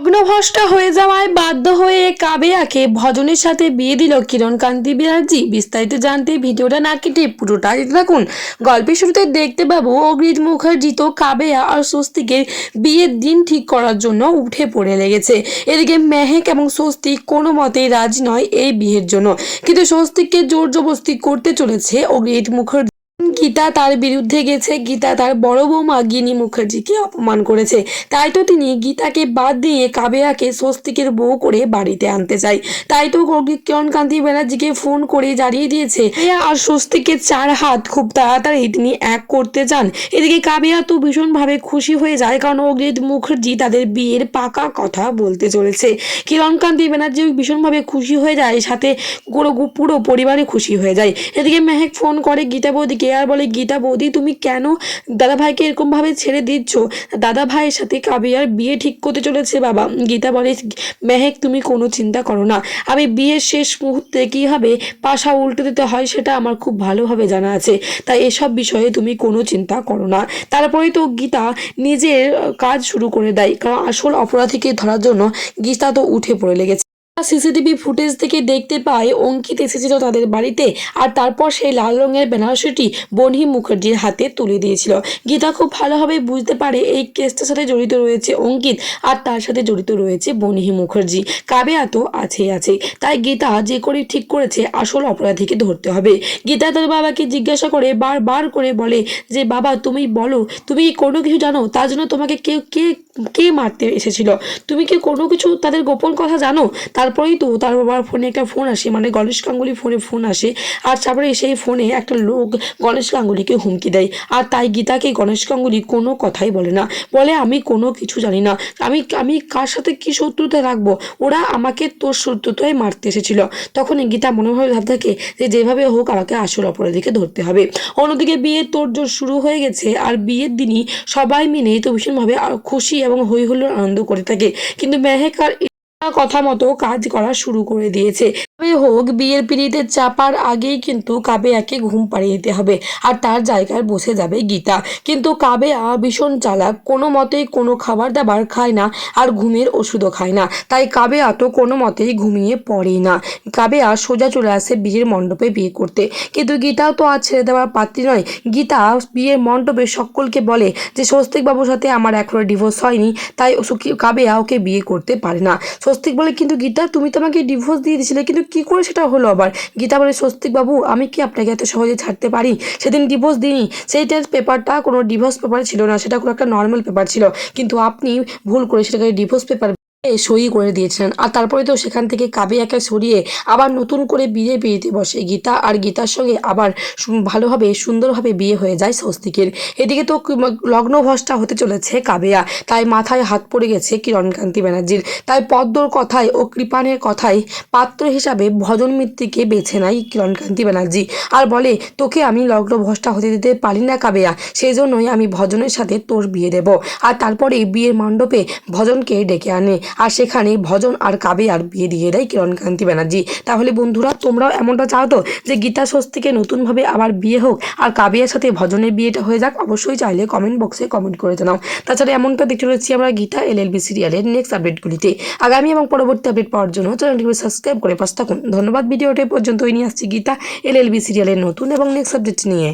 লগ্নভ্রষ্ট হয়ে যাওয়ায় বাধ্য হয়ে কাবেয়াকে ভজনের সাথে বিয়ে দিল কিরণ কান্তি ব্যানার্জি বিস্তারিত জানতে ভিডিওটা না কেটে পুরোটা দেখতে থাকুন। গল্পের শুরুতে দেখতে পাবো অগ্রিত মুখার্জি তো কাবেয়া আর স্বস্তিকের বিয়ের দিন ঠিক করার জন্য উঠে পড়ে লেগেছে। এদিকে মেহেক এবং স্বস্তিক কোনো মতেই রাজি নয় এই বিয়ের জন্য। কিন্তু স্বস্তিককে জোর জবস্তি করতে চলেছে অগ্রিত মুখার্জি গীতা তার বিরুদ্ধে গেছে, গীতা তার বড় বৌমা গিনি মুখার্জিকে অপমান করেছে। তাই তো তিনি গীতাকে বাদ দিয়ে কাবেয়াকে স্বস্তিকের বউ করে বাড়িতে আনতে চায় তাই তো কিরণকান্তি ব্যানার্জিকে ফোন করে জানিয়ে দিয়েছে আর স্বস্তিকের চার হাত খুব তাড়াতাড়ি তিনি এক করতে চান। এদিকে কাবেয়া তো ভীষণভাবে খুশি হয়ে যায়, কারণ অগ্রিত মুখার্জি তাদের বিয়ের পাকা কথা বলতে চলেছে। কিরণকান্তি ব্যানার্জি ভীষণভাবে খুশি হয়ে যায়, সাথে পুরো পুরো পরিবারে খুশি হয়ে যায়। এদিকে মেহেক ফোন করে গীতা বৌদিকে, আর বলে, গীতা বৌদি, তুমি কেন দাদা ভাইকে এরকমভাবে ছেড়ে দিচ্ছ? দাদা ভাইয়ের সাথে কাবিয়ার বিয়ে ঠিক করতে চলেছে, বাবা। গীতা বলে, মেহেক, তুমি কোনো চিন্তা করো না। আমি বিয়ের শেষ মুহূর্তে কী হবে? পাশা উল্টে দিতে হয়, সেটা আমার খুব ভালোভাবে জানা আছে। তাই এসব বিষয়ে তুমি কোনো চিন্তা করো না। তারপরেই তো গীতা নিজের কাজ শুরু করে দেয়। কারণ আসল অপরাধীকে ধরার জন্য গীতা তো উঠে পড়ে লেগেছে। সিসিটিভি ফুটেজ থেকে দেখতে পায়, অঙ্কিত এসেছিল তাদের বাড়িতে আর তারপর সেই লাল রঙের বেনারসিটি বনহি মুখার্জির হাতে তুলে দিয়েছিল। গীতা খুব ভালোভাবে বুঝতে পারে এই কেসটার সাথে জড়িত রয়েছে অঙ্কিত আর তার সাথে জড়িত রয়েছে বনহি মুখার্জি। কাবেয়া তো আছেই আছে। তাই গীতা যে করে ঠিক করেছে, আসল অপরাধীকে ধরতে হবে। গীতা তার বাবাকে জিজ্ঞাসা করে বারবার করে বলে যে, বাবা, তুমি বলো, তুমি কোনো কিছু জানো? তার জন্য তোমাকে কে কে কে মারতে এসেছিল? তুমি কি কোনো কিছু তাদের গোপন কথা জানো? তারপরেই তো তার বাবার ফোনে একটা ফোন আসে মানে গণেশ গাঙ্গুলি ফোনে ফোন আসে, আর তারপরে সেই ফোনে একটা লোক গণেশ গাঙ্গুলিকে হুমকি দেয়, আর তাই গীতাকে গণেশ গাঙ্গুলি কোনো কথাই বলে না, বলে আমি কোনো কিছু জানি না, আমি আমি কার সাথে কী শত্রুতা রাখব, ওরা আমাকে তোর শত্রুতায় মারতে এসেছিল তখনই গীতা মনোভাবে ভাব থাকে যে যেভাবে হোক আমাকে আসল অপরাধীকে ধরতে হবে, অন্যদিকে বিয়ের তোড়জোড় শুরু হয়ে গেছে, আর বিয়ের দিনই সবাই মিলে তো ভীষণভাবে খুশি এবং হই হুল্লোড় আনন্দ করে থাকে, কিন্তু মেহেক আর কথা মতো কাজ করা শুরু করে দিয়েছে। তবে হোক, বিয়ের পিড়িতে চাপার আগেই কিন্তু কাবেয়াকে ঘুম পাড়িয়ে দিতে হবে আর তার জায়গায় বসে যাবে গীতা। কিন্তু কাবেয়া ভীষণ চালাক, কোনো মতেই কোনো খাবার দাবার খায় না আর ঘুমের ওষুধও খায় না। তাই কাবেয়া তো কোনো মতেই ঘুমিয়ে পড়েই না। কাবেয়া সোজা চলে আসে বিয়ের মণ্ডপে বিয়ে করতে। কিন্তু গীতাও তো আর ছেড়ে দেওয়ার পাত্রী নয়। গীতা বিয়ের মণ্ডপে সকলকে বলে যে, স্বস্তিকবাবুর সাথে আমার এখনও ডিভোর্স হয়নি, তাই কাবেয়া ওকে বিয়ে করতে পারে না। স্বস্তিক বলে কিন্তু গীতা, তুমি তো আমাকে ডিভোর্স দিয়ে দিয়েছিলে কিন্তু কি করে সেটা হলো আবার? গীতা বলে, স্বস্তিক বাবু, আমি কি আপনাকে এত সহজে ছাড়তে পারি? সেদিন ডিভোর্স দিইনি। সেইটার পেপারটা কোনো ডিভোর্স পেপার ছিল না, সেটা কোনো একটা নর্মাল পেপার ছিল। কিন্তু আপনি ভুল করে সেটাকে ডিভোর্স পেপার সই করে দিয়েছিলেন। আর তারপরে তো সেখান থেকে কাবিয়াকে সরিয়ে আবার নতুন করে বিয়ে বিয়েতে বসে। গীতা আর গীতার সঙ্গে আবার ভালোভাবে, সুন্দরভাবে বিয়ে হয়ে যায় স্বস্তিকের। এদিকে তো লগ্নভ্রষ্টা হতে চলেছে কাবেয়া। তাই মাথায় হাত পড়ে গেছে কিরণকান্তি ব্যানার্জির। তাই পদ্মর কথায় ও কৃপানের কথায় পাত্র হিসাবে ভজন মিত্রকে বেছে নেয় কিরণকান্তি ব্যানার্জি। আর বলে, তোকে আমি লগ্ন লগ্নভ্রষ্টা হতে দিতে পারি না কাবেয়া। সেই জন্যই আমি ভজনের সাথে তোর বিয়ে দেব। আর তারপরে বিয়ের মণ্ডপে ভজনকে ডেকে আনে। আর সেখানে ভজন আর কাবেয়ার বিয়ে দিয়ে দেয় কিরণকান্তি ব্যানার্জি। তাহলে বন্ধুরা, তোমরাও এমনটা চাও তো যে গীতা স্বস্তিকে নতুনভাবে আবার বিয়ে হোক আর কাবিয়ার সাথে ভজনের বিয়েটা হয়ে যাক, অবশ্যই চাইলে কমেন্ট বক্সে কমেন্ট করে জানাও। তাছাড়া এমনটা দেখতে রয়েছি আমরা গীতা এল এল বি সিরিয়ালের নেক্সট আপডেটগুলিতে আগামী এবং পরবর্তী আপডেট পাওয়ার জন্য চ্যানেলটিকে সাবস্ক্রাইব করে পাশ থাকুন। ধন্যবাদ, ভিডিওটি পর্যন্তই। নিয়ে আসছি গীতা এল এল বি সিরিয়ালের নতুন এবং নেক্সট আপডেট নিয়ে।